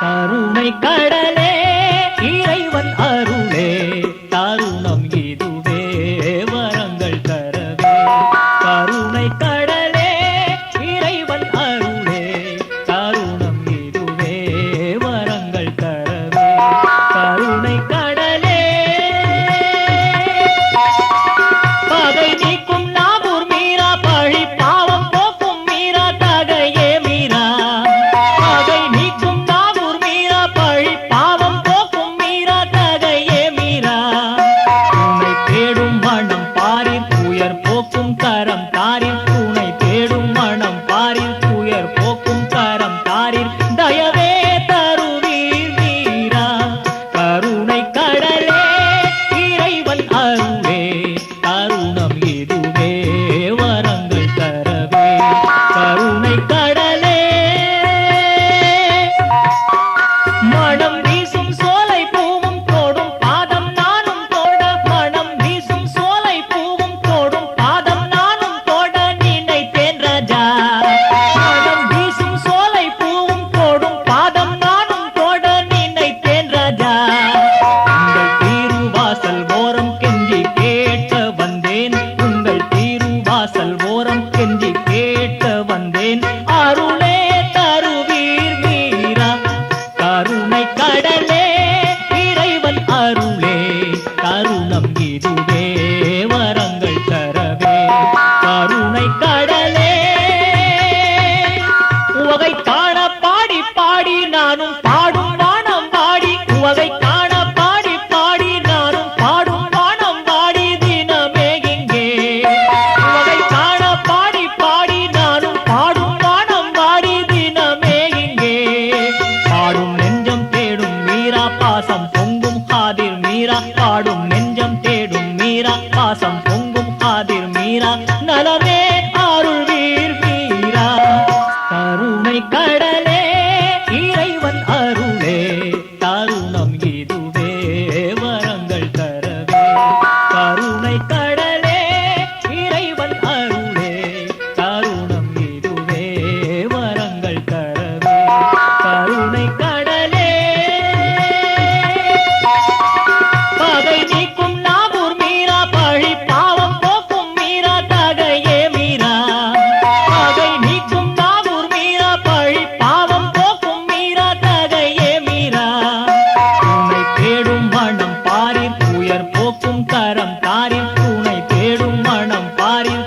கருணை கடலே. need. தீருவாசல் மீரா பாடும் நெஞ்சம் தேடும் மீரா பாசம் பொங்கும் ஆதிர் மீரா நலர் கரம் தாரில் துணை தேடும் மனம் பாரில்